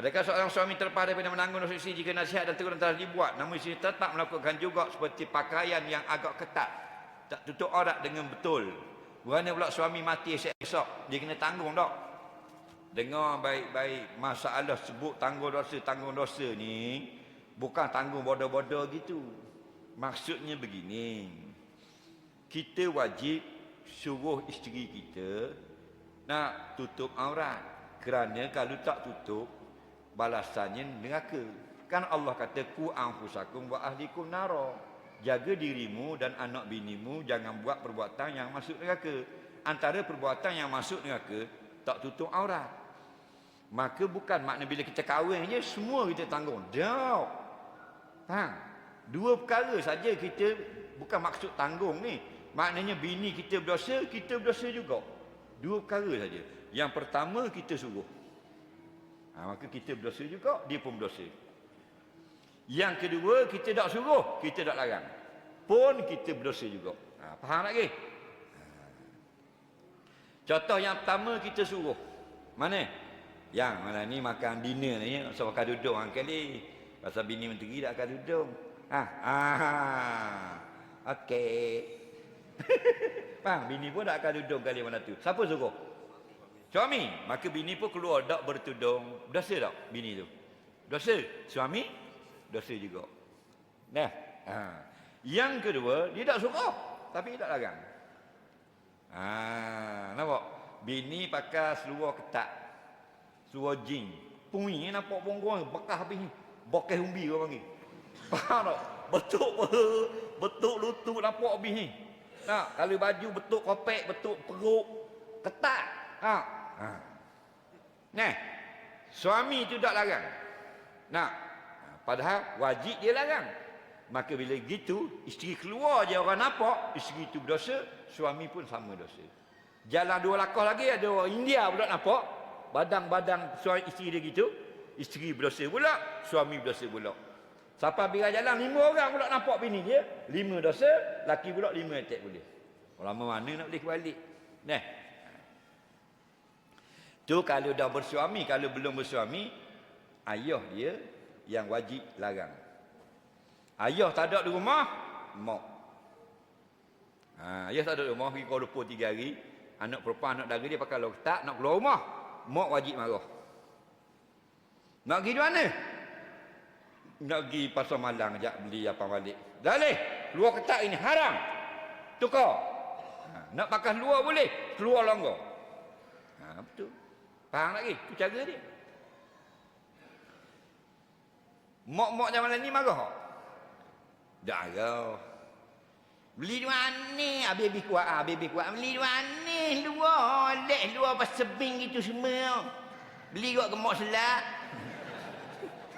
Adakah seorang suami terlepas daripada menanggung dosa isteri jika nasihat dan teguran telah dibuat namun isteri tetap melakukan juga seperti pakaian yang agak ketat tak tutup aurat dengan betul. Kerana pula suami mati esok-esok dia kena tanggung tak? Dengar baik-baik masalah sebut tanggung dosa tanggung dosa ni bukan tanggung bodoh-bodoh gitu. Maksudnya begini. Kita wajib suruh isteri kita nak tutup aurat. Kerana kalau tak tutup balasannya neraka. Kan Allah kata ku anfusakum wa ahlikum nara. Jaga dirimu dan anak binimu jangan buat perbuatan yang masuk neraka. Antara perbuatan yang masuk neraka tak tutup aurat. Maka bukan makna bila kita kahwin je semua kita tanggung. Tak. Faham? Dua perkara saja kita bukan maksud tanggung ni. Maknanya bini kita berdosa, kita berdosa juga. Dua perkara saja. Yang pertama kita suruh. Ha, maka kita berdosa juga, dia pun berdosa. Yang kedua, kita tak suruh, kita tak larang. Pun kita berdosa juga. Ha, faham lagi? Ha. Contoh yang pertama kita suruh. Mana? Yang mana ni makan dinner ni, so makan duduk orang kali. Pasal bini menteri tak akan duduk. Ha, ha. Okey. Faham? Bini pun tak akan duduk kali mana tu. Siapa suruh? Suami. Maka bini pun keluar tak bertudung. Dosa tak bini tu? Dosa. Suami? Dosa juga. Nah. Ha. Yang kedua, dia tak suka. Tapi tak larang. Ha. Nampak? Bini pakai seluar ketat. Seluar jin. Pui nampak punggung bekas habis ni. Bokeh umbi orang panggil. Faham tak? Betuk betuk lutut nampak habis ni. Nah, kalau baju betuk kopek, betuk perut, ketat. Ha. Ha. Nah. Suami tu tak larang. Nah. Padahal wajib dia larang. Maka bila gitu, isteri keluar je orang nampak, isteri tu berdosa, suami pun sama dosa. Jalan dua lakah lagi ada orang India pula nampak, badang-badang suami isteri dia gitu, isteri berdosa pula, suami berdosa pula. Siapa bila jalan lima orang pula nampak bini dia, lima dosa, laki pula lima attack boleh. Lama mana nak boleh balik? Nah. Tu kalau dah bersuami, kalau belum bersuami, ayah dia yang wajib larang. Ayah tak ada di rumah, mak. Ha, ayah tak ada di rumah, pergi Kuala Lumpur tiga hari. Anak perempuan, anak dara dia pakai log tak, nak keluar rumah. Mak wajib marah. Nak pergi di mana? Nak pergi pasar malang, sekejap beli apa balik. Dah boleh, keluar ketak ini, haram. Tukar. Ha, nak pakai luar boleh, keluar longgar. Ha, betul. Faham lagi? Itu cara dia. Mak-mak zaman ni marah? Tak marah. Beli di mana? Habis-habis kuat. Habis-habis kuat. Beli di mana? Luar. Lek luar pas sebing gitu semua. Beli kot ke mak selat.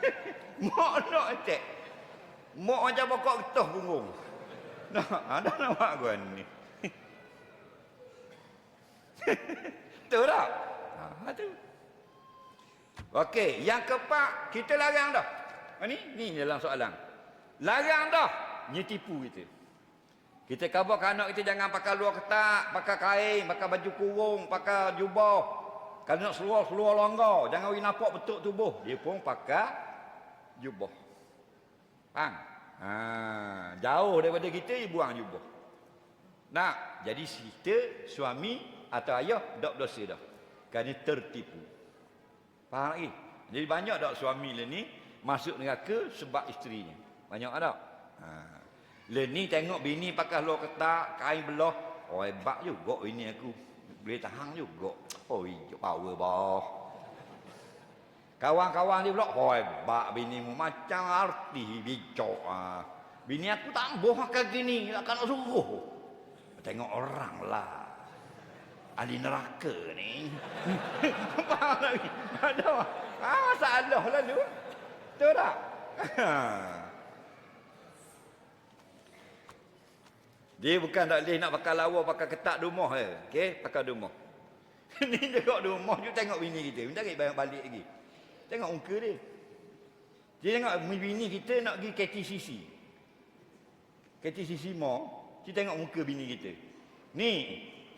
mak nak cek. Mak macam pokok getah punggung. Nah, ada nama aku ni. Betul tak? Ha, tu. Okey, yang keempat, kita larang dah. Ha, ni, ni dalam soalan. Larang dah, nyetipu kita. Kita khabar anak kita jangan pakai luar ketat, pakai kain, pakai baju kurung, pakai jubah. Kalau nak seluar, seluar longgar. Jangan bagi nampak betul tubuh. Dia pun pakai jubah. Faham? Ha, jauh daripada kita, dia buang jubah. Nak, jadi kita, suami atau ayah, tak berdosa dah. Kerana tertipu. Faham lagi? Jadi banyak tak suami lah ni masuk neraka sebab isterinya. Banyak tak? Ha. Le ni tengok bini pakai luar ketak, kain belah. Oh hebat juga ini aku. Boleh tahan juga. Oh hijau power bah. Kawan-kawan dia pula, oh hebat bini mu macam arti bijak. Ha. Bini aku tak boh makan gini, akan nak suruh. Tengok orang lah. Ahli neraka ni. Faham lagi? Ada. Ah, masalah lalu. Betul tak? Dia bukan tak boleh nak pakai lawa, pakai ketak di rumah je. Okey, pakai di rumah. Ni tengok di rumah, you tengok bini kita. Minta kita balik, balik lagi. Tengok muka dia. Dia tengok bini kita nak pergi KTCC. KTCC mall, kita tengok muka bini kita. Ni,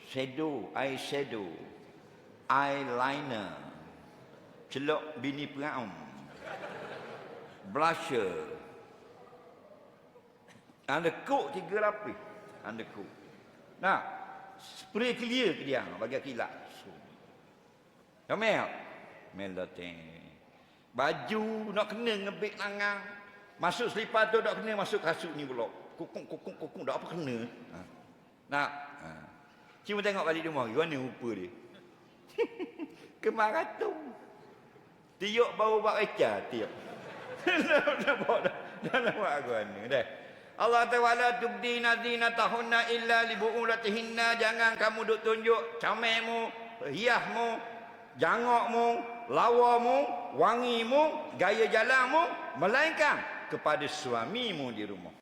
shadow, eye shadow, eyeliner, celok bini peraum blusher. Undercoat tiga lapis undercoat nah spray clear ke dia? Bagi kilat Kamel melotin. Baju nak kena ngebik tangan. Masuk selipar tu tak kena masuk kasut ni pula. Kukung kukung kukung tak apa kena? Ha. nak ha. Cuma tengok balik rumah mana rupa dia? Kemaratung. Tiuk bau bak reca tiuk dah buat dah dah buat aku ni dah. Allah Ta'ala tubdina zinatahunna illa li bu'ulatihinna jangan kamu duk tunjuk camermu hiasmu jangokmu lawamu wangimu gaya jalanmu melainkan kepada suamimu di rumah